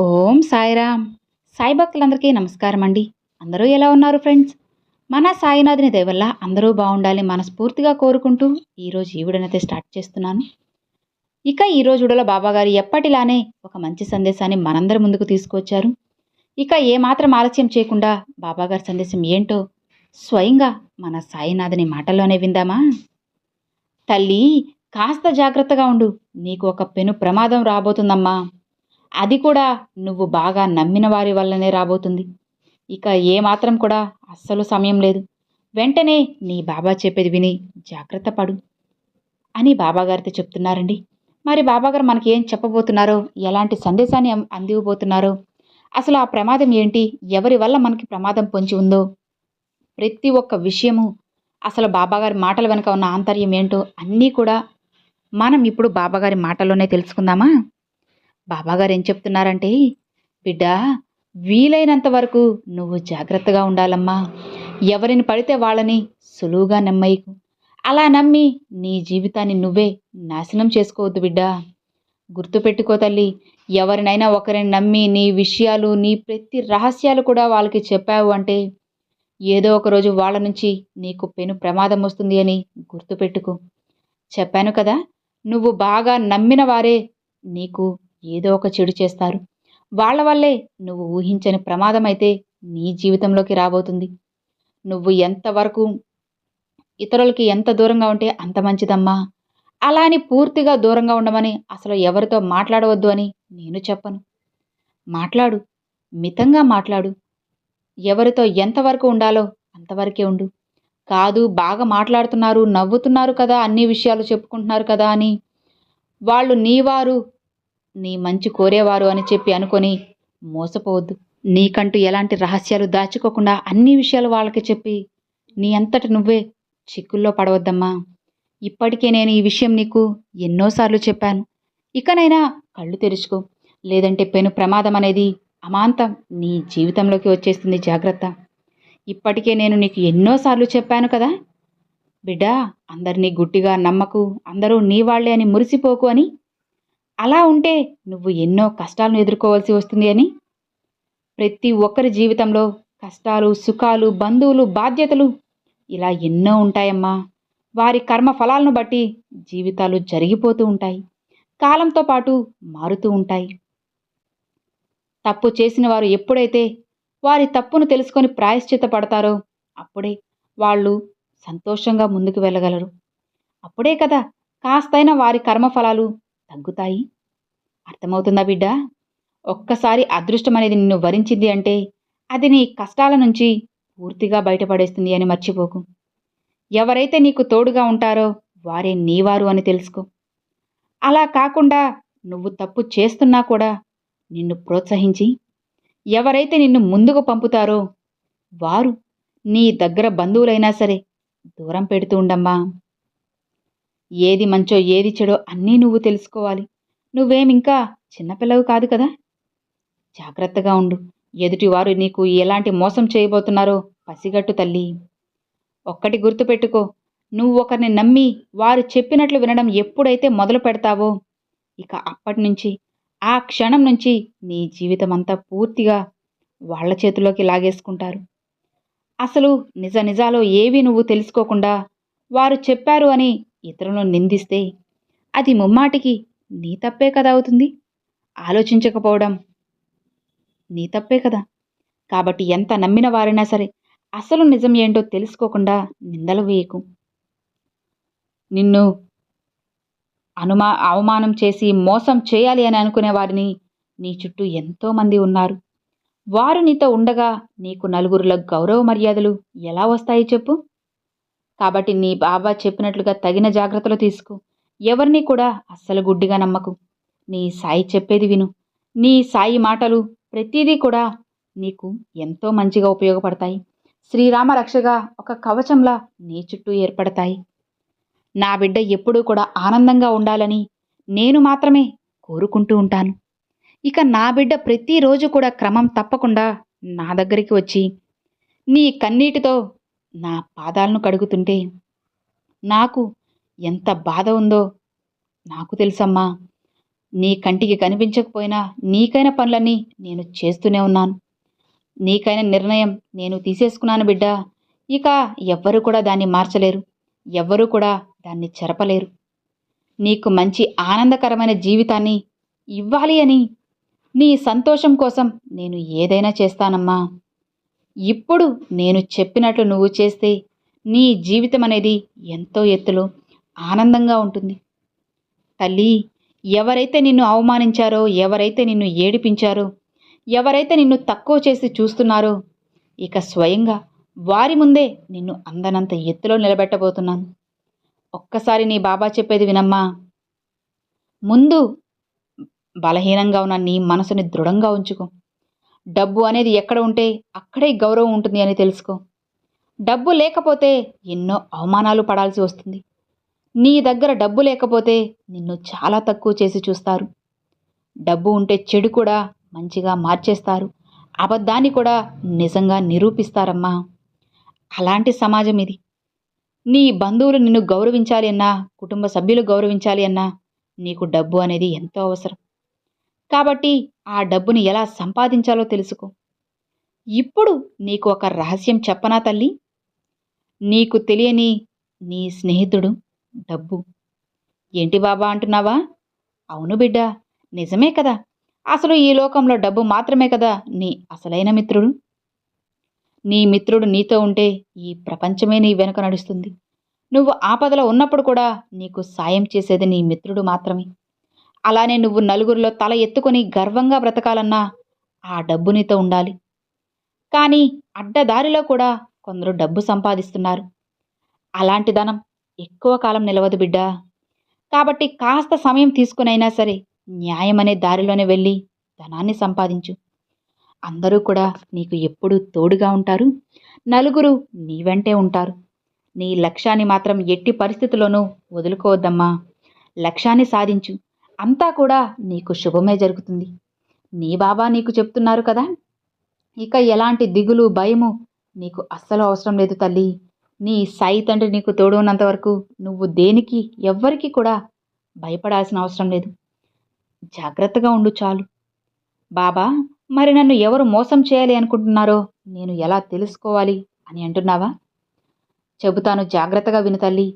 ఓం సాయిరామ్. సాయి భక్తులందరికీ నమస్కారం అండి. అందరూ ఎలా ఉన్నారు ఫ్రెండ్స్? మన సాయినాథుని దయవల్ల అందరూ బాగుండాలి మనస్ఫూర్తిగా కోరుకుంటూ ఈరోజు ఈ స్టార్ట్ చేస్తున్నాను. ఇక ఈ రోజు బాబాగారు ఎప్పటిలానే ఒక మంచి సందేశాన్ని మనందరి ముందుకు తీసుకొచ్చారు ఇక ఏమాత్రం ఆలస్యం చేయకుండా బాబాగారి సందేశం ఏంటో స్వయంగా మన సాయినాథుని మాటల్లోనే విందామా? తల్లి కాస్త జాగ్రత్తగా ఉండు. నీకు ఒక పెను ప్రమాదం రాబోతుందమ్మా. అది కూడా నువ్వు బాగా నమ్మిన వారి వల్లనే రాబోతుంది. ఇక ఏమాత్రం కూడా అస్సలు సమయం లేదు. వెంటనే నీ బాబా చెప్పేది విని జాగ్రత్త పడు అని బాబాగారితో చెప్తున్నారండి. మరి బాబాగారు మనకి ఏం చెప్పబోతున్నారో ఎలాంటి సందేశాన్ని అం- అందివ్వబోతున్నారో అసలు ఆ ప్రమాదం ఏంటి ఎవరి వల్ల మనకి ప్రమాదం పొంచి ఉందో ప్రతి ఒక్క విషయము అసలు బాబాగారి మాటల వెనుక ఉన్న ఆంతర్యం ఏంటో అన్నీ కూడా మనం ఇప్పుడు బాబాగారి మాటల్లోనే తెలుసుకుందామా? బాబాగారు ఏం చెప్తున్నారంటే బిడ్డ వీలైనంత వరకు నువ్వు జాగ్రత్తగా ఉండాలమ్మా. ఎవరిని పడితే వాళ్ళని సులువుగా నమ్మయ్యకు అలా నమ్మి నీ జీవితాన్ని నువ్వే నాశనం చేసుకోవద్దు బిడ్డ. గుర్తుపెట్టుకో తల్లి ఎవరినైనా ఒకరిని నమ్మి నీ విషయాలు నీ ప్రతి రహస్యాలు కూడా వాళ్ళకి చెప్పావు అంటే ఏదో ఒకరోజు వాళ్ళ నుంచి నీకు పెను ప్రమాదం వస్తుంది అని గుర్తుపెట్టుకో చెప్పాను కదా నువ్వు బాగా నమ్మిన వారే నీకు ఏదో ఒక చెడు చేస్తారు. వాళ్ళ వల్లే నువ్వు ఊహించని ప్రమాదమైతే నీ జీవితంలోకి రాబోతుంది. నువ్వు ఎంతవరకు ఇతరులకి ఎంత దూరంగా ఉంటే అంత మంచిదమ్మా. అలా అని పూర్తిగా దూరంగా ఉండమని అసలు ఎవరితో మాట్లాడవద్దు అని నేను చెప్పను. మాట్లాడు. మితంగా మాట్లాడు. ఎవరితో ఎంతవరకు ఉండాలో అంతవరకే ఉండు. కాదు బాగా మాట్లాడుతున్నారు నవ్వుతున్నారు కదా అన్ని విషయాలు చెప్పుకుంటున్నారు కదా అని. వాళ్ళు నీవారు నీ మంచి కోరేవారు అని చెప్పి అనుకొని మోసపోవద్దు. నీకంటూ ఎలాంటి రహస్యాలు దాచుకోకుండా అన్ని విషయాలు వాళ్ళకి చెప్పి నీ అంతటి నువ్వే చిక్కుల్లో పడవద్దమ్మా. ఇప్పటికే నేను ఈ విషయం నీకు ఎన్నోసార్లు చెప్పాను. ఇకనైనా కళ్ళు తెరుచుకో. లేదంటే పెను ప్రమాదం అనేది అమాంతం నీ జీవితంలోకి వచ్చేస్తుంది జాగ్రత్త. ఇప్పటికే నేను నీకు ఎన్నోసార్లు చెప్పాను కదా. బిడ్డా అందరినీ గుట్టిగా నమ్మకు అందరూ నీ వాళ్ళే అని మురిసిపోకు అని అలా ఉంటే నువ్వు ఎన్నో కష్టాలను ఎదుర్కోవాల్సి వస్తుంది అని? ప్రతి ఒక్కరి జీవితంలో కష్టాలు సుఖాలు బంధువులు బాధ్యతలు ఇలా ఎన్నో ఉంటాయమ్మా. వారి కర్మ ఫలాలను బట్టి జీవితాలు జరిగిపోతూ ఉంటాయి. కాలంతో పాటు మారుతూ ఉంటాయి. తప్పు చేసిన వారు ఎప్పుడైతే వారి తప్పును తెలుసుకొని ప్రాయశ్చిత పడతారో అప్పుడే వాళ్ళు సంతోషంగా ముందుకు వెళ్ళగలరు. అప్పుడే కదా కాస్తైనా వారి కర్మఫలాలు తగ్గుతాయి? అర్థమవుతుందా బిడ్డ? ఒక్కసారి అదృష్టం అనేది నిన్ను వరించింది అంటే అది నీ కష్టాల నుంచి పూర్తిగా బయటపడేస్తుంది అని మర్చిపోకు. ఎవరైతే నీకు తోడుగా ఉంటారో వారే నీవారు అని తెలుసుకో. అలా కాకుండా నువ్వు తప్పు చేస్తున్నా కూడా నిన్ను ప్రోత్సహించి ఎవరైతే నిన్ను ముందుకు పంపుతారో వారు నీ దగ్గర బంధువులైనా సరే దూరం పెడుతూ ఉండమ్మా. ఏది మంచో ఏది చెడో అన్నీ నువ్వు తెలుసుకోవాలి. నువ్వేమింకా చిన్నపిల్లవు కాదు కదా? జాగ్రత్తగా ఉండు. ఎదుటివారు నీకు ఎలాంటి మోసం చేయబోతున్నారో పసిగట్టు తల్లి. ఒక్కటి గుర్తుపెట్టుకో. నువ్వు ఒకరిని నమ్మి వారు చెప్పినట్లు వినడం ఎప్పుడైతే మొదలు పెడతావో ఇక అప్పటి నుంచి ఆ క్షణం నుంచి నీ జీవితం అంతా పూర్తిగా వాళ్ళ చేతిలోకి లాగేసుకుంటారు. అసలు నిజ నిజాలో ఏవి నువ్వు తెలుసుకోకుండా వారు చెప్పారు అని ఇతరులను నిందిస్తే అది ముమ్మాటికి నీ తప్పే కదా అవుతుంది? ఆలోచించకపోవడం నీ తప్పే కదా? కాబట్టి ఎంత నమ్మిన వారైనా సరే అసలు నిజం ఏంటో తెలుసుకోకుండా నిందలు వేయకు. నిన్ను అనుమా అవమానం చేసి మోసం చేయాలి అని అనుకునే వారిని నీ చుట్టూ ఎంతోమంది ఉన్నారు. వారు నీతో ఉండగా నీకు నలుగురిలో గౌరవ మర్యాదలు ఎలా వస్తాయి చెప్పు? కాబట్టి నీ బాబా చెప్పినట్లుగా తగిన జాగ్రత్తలు తీసుకో. ఎవరిని కూడా అస్సలు గుడ్డిగా నమ్మకు. నీ సాయి చెప్పేది విను. నీ సాయి మాటలు ప్రతిదీ కూడా నీకు ఎంతో మంచిగా ఉపయోగపడతాయి. శ్రీరామ రక్షగా ఒక కవచంలా నీ చుట్టూ ఏర్పడతాయి. నా బిడ్డ ఎప్పుడూ కూడా ఆనందంగా ఉండాలని నేను మాత్రమే కోరుకుంటూ ఉంటాను. ఇక నా బిడ్డ ప్రతిరోజు కూడా క్రమం తప్పకుండా నా దగ్గరికి వచ్చి నీ కన్నీటితో నా పాదాలను కడుగుతుంటే నాకు ఎంత బాధ ఉందో నాకు తెలుసమ్మా. నీ కంటికి కనిపించకపోయినా నీకైన పనులన్నీ నేను చేస్తూనే ఉన్నాను. నీకైన నిర్ణయం నేను తీసేసుకున్నాను బిడ్డ. ఇక ఎవ్వరూ కూడా దాన్ని మార్చలేరు. ఎవ్వరూ కూడా దాన్ని చెరపలేరు. నీకు మంచి ఆనందకరమైన జీవితాన్ని ఇవ్వాలి అని నీ సంతోషం కోసం నేను ఏదైనా చేస్తానమ్మా. ఇప్పుడు నేను చెప్పినట్లు నువ్వు చేస్తే నీ జీవితం అనేది ఎంతో ఎత్తులో ఆనందంగా ఉంటుంది. తల్లి ఎవరైతే నిన్ను అవమానించారో ఎవరైతే నిన్ను ఏడిపించారో ఎవరైతే నిన్ను తక్కువ చేసి చూస్తున్నారో ఇక స్వయంగా వారి ముందే నిన్ను అందనంత ఎత్తులో నిలబెట్టబోతున్నాను. ఒక్కసారి నీ బాబా చెప్పేది వినమ్మా. ముందు బలహీనంగా ఉన్న నీ మనసుని దృఢంగా ఉంచుకో. డబ్బు అనేది ఎక్కడ ఉంటే అక్కడే గౌరవం ఉంటుంది అని తెలుసుకో. డబ్బు లేకపోతే ఎన్నో అవమానాలు పడాల్సి వస్తుంది. నీ దగ్గర డబ్బు లేకపోతే నిన్ను చాలా తక్కువ చేసి చూస్తారు. డబ్బు ఉంటే చెడు కూడా మంచిగా మార్చేస్తారు. అబద్ధాన్ని కూడా నిజంగా నిరూపిస్తారమ్మా. అలాంటి సమాజం ఇది. నీ బంధువులు నిన్ను గౌరవించాలి అన్నా కుటుంబ సభ్యులు గౌరవించాలి అన్నా నీకు డబ్బు అనేది ఎంతో అవసరం. కాబట్టి ఆ డబ్బుని ఎలా సంపాదించాలో తెలుసుకో. ఇప్పుడు నీకు ఒక రహస్యం చెప్పనా తల్లి? నీకు తెలియని నీ స్నేహితుడు డబ్బు. ఏంటి బాబా అంటున్నావా? అవును బిడ్డ నిజమే కదా. అసలు ఈ లోకంలో డబ్బు మాత్రమే కదా నీ అసలైన మిత్రుడు? నీ మిత్రుడు నీతో ఉంటే ఈ ప్రపంచమే నీ వెనుక నడుస్తుంది. నువ్వు ఆపదలో ఉన్నప్పుడు కూడా నీకు సాయం చేసేది నీ మిత్రుడు మాత్రమే. అలానే నువ్వు నలుగురిలో తల ఎత్తుకొని గర్వంగా బ్రతకాలన్నా ఆ డబ్బు నీతో ఉండాలి. కానీ అడ్డదారిలో కూడా కొందరు డబ్బు సంపాదిస్తున్నారు. అలాంటి ధనం ఎక్కువ కాలం నిలవదు బిడ్డా. కాబట్టి కాస్త సమయం తీసుకునైనా సరే న్యాయం అనే దారిలోనే వెళ్ళి ధనాన్ని సంపాదించు. అందరూ కూడా నీకు ఎప్పుడూ తోడుగా ఉంటారు. నలుగురు నీ వెంటే ఉంటారు. నీ లక్ష్యాన్ని మాత్రం ఎట్టి పరిస్థితుల్లోనూ వదులుకోవద్దమ్మా. లక్ష్యాన్ని సాధించు. అంతా కూడా నీకు శుభమే జరుగుతుంది. నీ బాబా నీకు చెప్తున్నారు కదా. ఇక ఎలాంటి దిగులు భయము నీకు అస్సలు అవసరం లేదు తల్లి. నీ సాయి తండ్రి నీకు తోడున్నంత వరకు నువ్వు దేనికి ఎవ్వరికి కూడా భయపడాల్సిన అవసరం లేదు. జాగ్రత్తగా ఉండు చాలు. బాబా మరి నన్ను ఎవరు మోసం చేయాలి అనుకుంటున్నారో నేను ఎలా తెలుసుకోవాలి అని అంటున్నావా? చెబుతాను జాగ్రత్తగా విను తల్లి.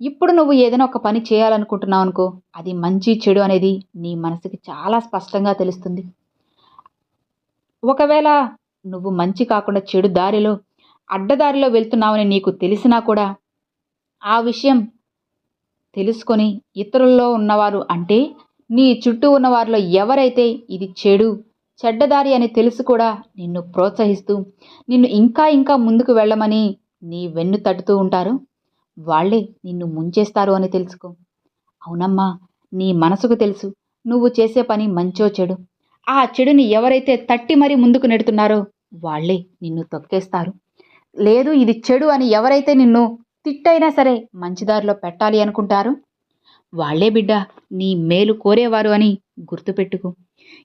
ఇప్పుడు నువ్వు ఏదైనా ఒక పని చేయాలనుకుంటున్నావు అనుకో అది మంచి చెడు అనేది నీ మనసుకి చాలా స్పష్టంగా తెలుస్తుంది. ఒకవేళ నువ్వు మంచి కాకుండా చెడు దారిలో అడ్డదారిలో వెళ్తున్నావని నీకు తెలిసినా కూడా ఆ విషయం తెలుసుకొని ఇతరుల్లో ఉన్నవారు అంటే నీ చుట్టూ ఉన్నవారిలో ఎవరైతే ఇది చెడు చెడ్డదారి అని తెలుసు కూడా నిన్ను ప్రోత్సహిస్తూ నిన్ను ఇంకా ఇంకా ముందుకు వెళ్ళమని నీ వెన్ను తట్టుతూ ఉంటారు వాళ్ళే నిన్ను ముంచేస్తారు అని తెలుసుకో. అవునమ్మా నీ మనసుకు తెలుసు. నువ్వు చేసే పని మంచో చెడు. ఆ చెడుని ఎవరైతే తట్టి మరీ ముందుకు నెడుతున్నారో వాళ్ళే నిన్ను తొక్కేస్తారు. లేదు ఇది చెడు అని ఎవరైతే నిన్ను తిట్టైనా సరే మంచిదారిలో పెట్టాలి అనుకుంటారు? వాళ్ళే బిడ్డ నీ మేలు కోరేవారు అని గుర్తుపెట్టుకో.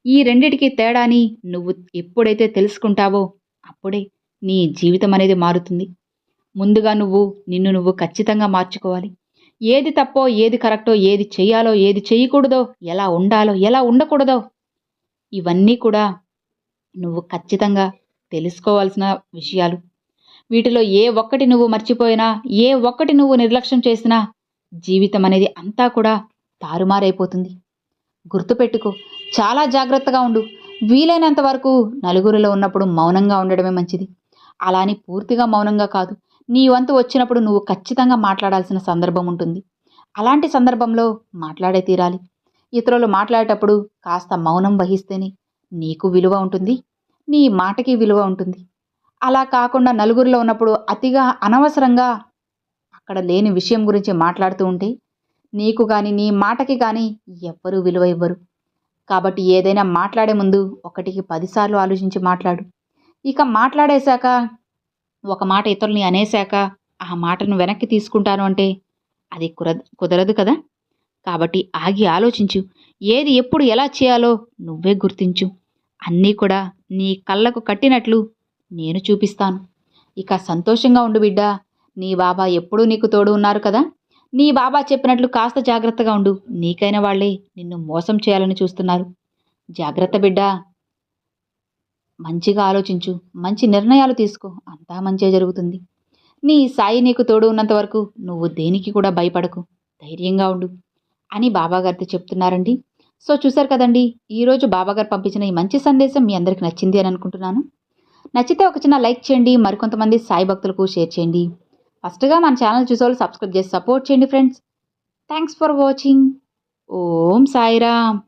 ఈ రెండిటికి తేడాని నువ్వు ఎప్పుడైతే తెలుసుకుంటావో అప్పుడే నీ జీవితం అనేది మారుతుంది. ముందుగా నువ్వు నిన్ను నువ్వు ఖచ్చితంగా మార్చుకోవాలి. ఏది తప్పో ఏది కరెక్టో ఏది చేయాలో ఏది చేయకూడదో ఎలా ఉండాలో ఎలా ఉండకూడదో ఇవన్నీ కూడా నువ్వు ఖచ్చితంగా తెలుసుకోవాల్సిన విషయాలు. వీటిలో ఏ ఒక్కటి నువ్వు మర్చిపోయినా ఏ ఒక్కటి నువ్వు నిర్లక్ష్యం చేసినా జీవితం అనేది అంతా కూడా తారుమారైపోతుంది. గుర్తుపెట్టుకో చాలా జాగ్రత్తగా ఉండు. వీలైనంత వరకు నలుగురిలో ఉన్నప్పుడు మౌనంగా ఉండడమే మంచిది. అలాని పూర్తిగా మౌనంగా కాదు. నీ వంతు వచ్చినప్పుడు నువ్వు ఖచ్చితంగా మాట్లాడాల్సిన సందర్భం ఉంటుంది. అలాంటి సందర్భంలో మాట్లాడే తీరాలి. ఇతరులు మాట్లాడేటప్పుడు కాస్త మౌనం వహిస్తేనే నీకు విలువ ఉంటుంది. నీ మాటకి విలువ ఉంటుంది. అలా కాకుండా నలుగురిలో ఉన్నప్పుడు అతిగా అనవసరంగా అక్కడ లేని విషయం గురించి మాట్లాడుతూ ఉంటే నీకు కానీ నీ మాటకి కానీ ఎవ్వరూ విలువ ఇవ్వరు. కాబట్టి ఏదైనా మాట్లాడే ముందు ఒకటికి పదిసార్లు ఆలోచించి మాట్లాడు. ఇక మాట్లాడేశాక ఒక మాట ఇతరుల్ని అనేశాక ఆ మాటను వెనక్కి తీసుకుంటాను అంటే అది కుర కుదరదు కదా? కాబట్టి ఆగి ఆలోచించు. ఏది ఎప్పుడు ఎలా చేయాలో నువ్వే గుర్తించు. అన్నీ కూడా నీ కళ్ళకు కట్టినట్లు నేను చూపిస్తాను. ఇక సంతోషంగా ఉండు బిడ్డా. నీ బాబా ఎప్పుడూ నీకు తోడు ఉన్నారు కదా? నీ బాబా చెప్పినట్లు కాస్త జాగ్రత్తగా ఉండు. నీకైన వాళ్ళే నిన్ను మోసం చేయాలని చూస్తున్నారు. జాగ్రత్త బిడ్డా. మంచిగా ఆలోచించు మంచి నిర్ణయాలు తీసుకో అంతా మంచిగా జరుగుతుంది. నీ సాయి నీకు తోడు ఉన్నంత వరకు నువ్వు దేనికి కూడా భయపడకు ధైర్యంగా ఉండు అని బాబాగారితో చెప్తున్నారండి. సో చూసారు కదండి ఈరోజు బాబాగారు పంపించిన ఈ మంచి సందేశం మీ అందరికి నచ్చింది అని అనుకుంటున్నాను. నచ్చితే ఒక చిన్న లైక్ చేయండి మరికొంతమంది సాయి భక్తులకు షేర్ చేయండి. ఫస్ట్గా మన ఛానల్ చూసేవాళ్ళు సబ్స్క్రైబ్ చేసి సపోర్ట్ చేయండి friends. Thanks for watching. Om Sairam.